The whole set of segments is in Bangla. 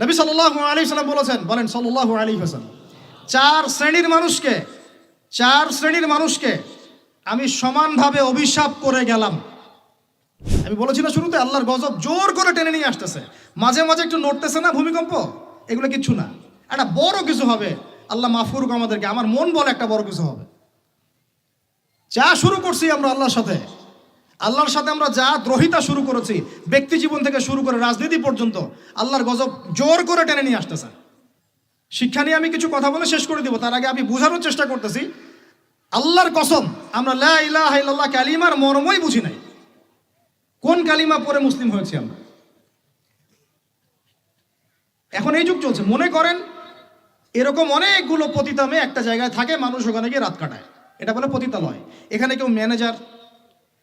নবী সাল্লাহ আলী সাল্লাম বলেছেন, বলেন সাল্লাহ আলী হাসান চার শ্রেণির মানুষকে, চার শ্রেণির মানুষকে আমি সমানভাবে অভিশাপ করে গেলাম। আমি বলেছি না শুরুতে, আল্লাহর গজব জোর করে টেনে নিয়ে আসতেছে। মাঝে মাঝে একটু নড়তেছে না ভূমিকম্প? এগুলো কিচ্ছু না। একটা বড় কিছু হবে। আল্লাহ মাফ করুক আমাদেরকে। আমার মন বলে একটা বড় কিছু হবে। যা শুরু করছি আমরা আল্লাহর সাথে। আল্লাহর সাথে আমরা যা দ্রোহিতা শুরু করেছি, ব্যক্তি জীবন থেকে শুরু করে রাজনীতি পর্যন্ত, আল্লাহর গজব জোর করে টেনে নিয়ে আসতেছে। শিক্ষা নিয়ে আমি কিছু কথা বলে শেষ করে দিব, তার আগে আমি বোঝানোর চেষ্টা করতেছি। আল্লাহর কসম, আমরা লা ইলাহা ইল্লাল্লাহ কালিমার মর্মই বুঝি নাই। কোন কালিমা পরে মুসলিম হয়েছি আমরা? এখন এই যুগ চলছে, মনে করেন এরকম অনেকগুলো পতিতা মেয়ে একটা জায়গায় থাকে, মানুষ ওখানে গিয়ে রাত কাটায়। এটা বলে পতিতালয়। এখানে কেউ ম্যানেজার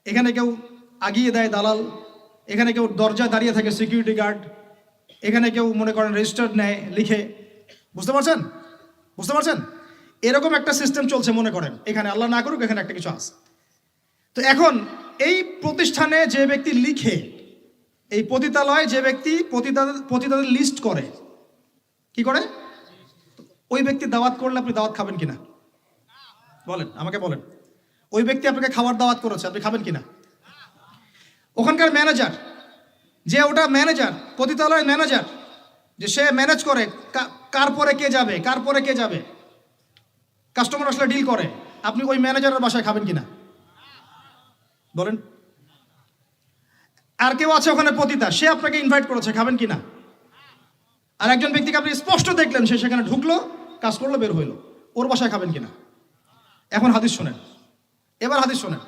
এখানে কেউ আগিয়ে দেয় দালাল, এখানে কেউ দরজায় দাঁড়িয়ে থাকে সিকিউরিটি গার্ড এখানে কেউ মনে করেন রেজিস্টার নেয়, লিখে। বুঝতে পারছেন? বুঝতে পারছেন? এরকম একটা সিস্টেম চলছে মনে করেন। এখানে আল্লাহ না করুক, এখানে একটা কিছু আছে। তো এখন এই প্রতিষ্ঠানে যে ব্যক্তি লিখে, এই পতিতালয়ে যে ব্যক্তি পতিতাদের লিস্ট করে, কি করে? ওই ব্যক্তি দাওয়াত করলে আপনি দাওয়াত খাবেন কিনা? বলেন, আমাকে বলেন। ওই ব্যক্তি আপনাকে খাবার দাওয়াত করেছে, আপনি খাবেন কিনা? ওখানকার ম্যানেজার যে ওটা ম্যানেজার পতিতালয়ের ম্যানেজার যে সে ম্যানেজ করে কার পরে কে যাবে, কার পরে কে যাবে কাস্টমার আসলে ডিল করে, আপনি ওই ম্যানেজারের বাসায় খাবেন কিনা? বলেন। আর কেউ আছে ওখানে পতিতা, সে আপনাকে ইনভাইট করেছে, খাবেন কিনা? আর একজন ব্যক্তিকে আপনি স্পষ্ট দেখলেন, সে সেখানে ঢুকলো, কাজ করল, বের হইল, ওর বাসায় খাবেন কিনা? এখন হাদিস শোনেন। এবার হাদিস শোনেন।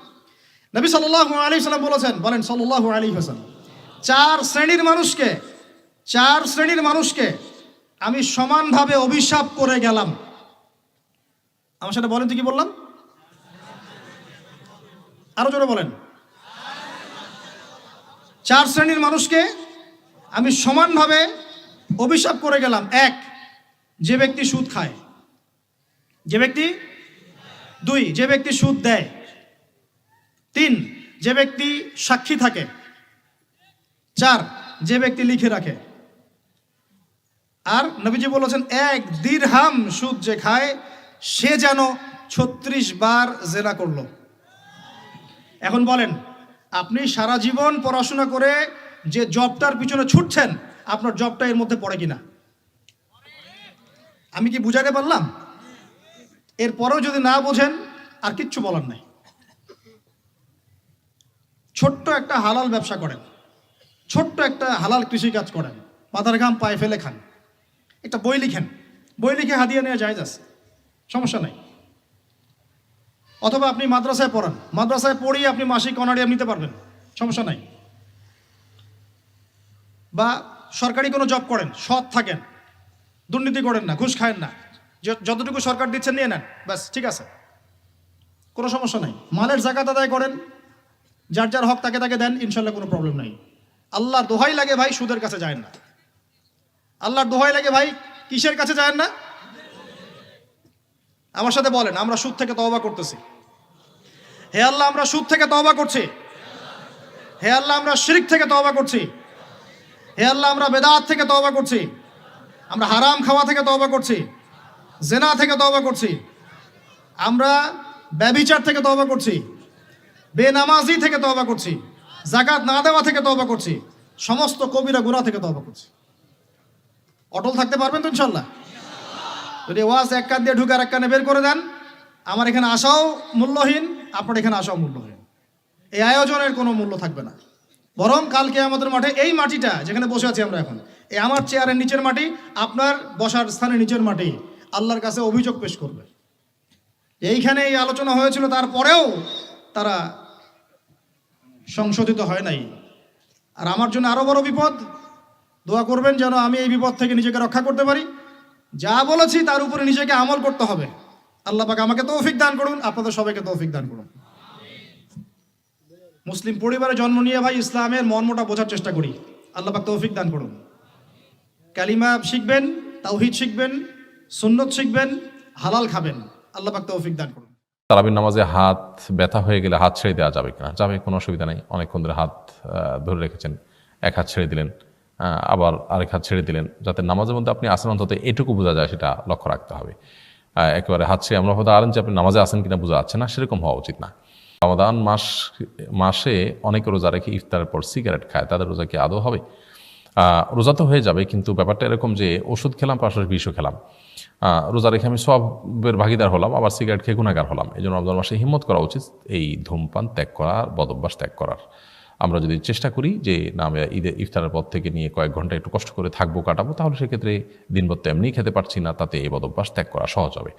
নবী সাল্লাহ আলী সাল্লাম বলেছেন, বলেন সাল্লাহ আলী হাসান চার শ্রেণির মানুষকে, চার শ্রেণির মানুষকে আমি সমানভাবে অভিশাপ করে গেলাম। আমার সাথে বলেন তো কি বললাম? আরও জোরে বলেন। চার শ্রেণির মানুষকে আমি সমানভাবে অভিশাপ করে গেলাম। এক, যে ব্যক্তি সুদ খায়। যে ব্যক্তি? দুই, যে ব্যক্তি সুদ দেয়। তিন, যে ব্যক্তি সাক্ষী থাকে। চার, যে ব্যক্তি লিখে রাখে। আর নবীজি বলেছেন, এক দীর্হাম সুদ যে খায়, সে যেন ছত্রিশ বার জেনা করল। এখন বলেন, আপনি সারা জীবন পড়াশোনা করে যে জবটার পিছনে ছুটছেন, আপনার জবটা এর মধ্যে পড়ে কিনা? আমি কি বুঝাতে পারলাম? এরপরেও যদি না বোঝেন, আর কিচ্ছু বলার নাই। ছোট্ট একটা হালাল ব্যবসা করেন। ছোট্ট একটা হালাল কৃষিকাজ করেন। মাথার ঘাম পায়ে ফেলে খান। একটা বই লিখেন। বই লিখে হাদিয়া নেওয়া যায় আছে। সমস্যা নাই। অথবা আপনি মাদ্রাসায় পড়ান। মাদ্রাসায় পড়িয়ে আপনি মাসিক অনারিয়াম নিতে পারবেন। সমস্যা নাই। বা সরকারি কোনো জব করেন, সৎ থাকেন। দুর্নীতি করেন না, ঘুষ খায়েন না। যতটুকু সরকার দিচ্ছেন নিয়ে নেন। ব্যাস, ঠিক আছে। কোনো সমস্যা নাই। মালের জাকাত আদায় করেন যার যার হক তাকে তাকে দেন ইনশাল্লাহ কোনো প্রবলেম নাই। আল্লাহর দোহাই লাগে ভাই সুদের কাছে যায় না। আল্লাহর দোহাই লাগে ভাই কিসের কাছে যায় না? আমার সাথে বলেন, আমরা সুদ থেকে তওবা করতেছি। হে আল্লাহ, আমরা সুদ থেকে তওবা করছি। হে আল্লাহ, আমরা শিরিক থেকে তওবা করছি। হে আল্লাহ, আমরা বেদাত থেকে তওবা করছি। আমরা হারাম খাওয়া থেকে তওবা করছি। জেনা থেকে তওবা করছি। আমরা ব্যভিচার থেকে তওবা করছি। বেনামাজি থেকে তওবা করছি জাকাত না দেওয়া থেকে তওবা করছি, সমস্ত কবিরা গুণা থেকে তওবা করছি। অটল থাকতে পারবেন তো ইনশাল্লাহ যদি ওয়াজ এক কান দিয়ে ঢুকে আর এক কানে বের করে দেন, আমার এখানে আসাও মূল্যহীন, আপনার এখানে আসাও মূল্যহীন। এই আয়োজনের কোনো মূল্য থাকবে না। বরং কালকে আমাদের মাঠে এই মাটিটা, যেখানে বসে আছি আমরা এখন, এই আমার চেয়ারের নিচের মাটি, আপনার বসার স্থানের নিচের মাটি, আল্লাহর কাছে অভিযোগ পেশ করবে। এইখানে এই আলোচনা হয়েছিল, তারপরেও তারা সংশোধিত হয় নাই। আর আমার জন্য আরও বড় বিপদ, দোয়া করবেন যেন আমি এই বিপদ থেকে নিজেকে রক্ষা করতে পারি। যা বলেছি তার উপরে নিজেকে আমল করতে হবে। আল্লাহ পাক আমাকে তৌফিক দান করুন, আপনাদের সবাইকে তৌফিক দান করুন। মুসলিম পরিবারে জন্ম নিয়ে ভাই ইসলামের মর্মটা বোঝার চেষ্টা করি। আল্লাহ পাক তৌফিক দান করুন। কালিমা শিখবেন, তাওহিদ শিখবেন, সুন্নত শিখবেন, হালাল খাবেন। আল্লাহ পাক তৌফিক দান করুন। তারাবির নামাজে হাত ব্যথা হয়ে গেলে হাত ছেড়ে দেওয়া যাবে কিনা? যাবে, কোনো অসুবিধা নেই। অনেকক্ষণ ধরে হাত ধরে রেখেছেন। এক হাত ছেড়ে দিলেন আবার আরেক হাত ছেড়ে দিলেন, যাতে নামাজের মধ্যে আপনি আসেন, অন্তত এটুকু বোঝা যায়, সেটা লক্ষ্য রাখতে হবে। একেবারে হাত ছেড়ে, আমরা হয়তো আরেন যে আপনি নামাজে আসেন কিনা বোঝা যাচ্ছে না, সেরকম হওয়া উচিত না। রমাদান মাস, মাসে অনেকে রোজা রেখে ইফতারের পর সিগারেট খায়, তাদের রোজা কি আদৌ হবে? রোজা তো হয়ে যাবে, কিন্তু ব্যাপারটা এরকম যে ওষুধ খেলাম, পাশাপাশি বিষও খেলাম। রোজা রেখে আমি সবের ভাগিদার হলাম, আবার সিগারেট খেয়ে গুণাগার হলাম। এই জন্য রমজান মাসে হিম্মত করা উচিত এই ধূমপান ত্যাগ করার বদভ্যাস ত্যাগ করার। আমরা যদি চেষ্টা করি যে, না, আমি ঈদে, ইফতারের পর থেকে নিয়ে কয়েক ঘণ্টা একটু কষ্ট করে থাকব, কাটাবো, তাহলে সেক্ষেত্রে দিনভর তো এমনিই খেতে পারছি না, তাতে এই বদভ্যাস ত্যাগ করা সহজ হবে।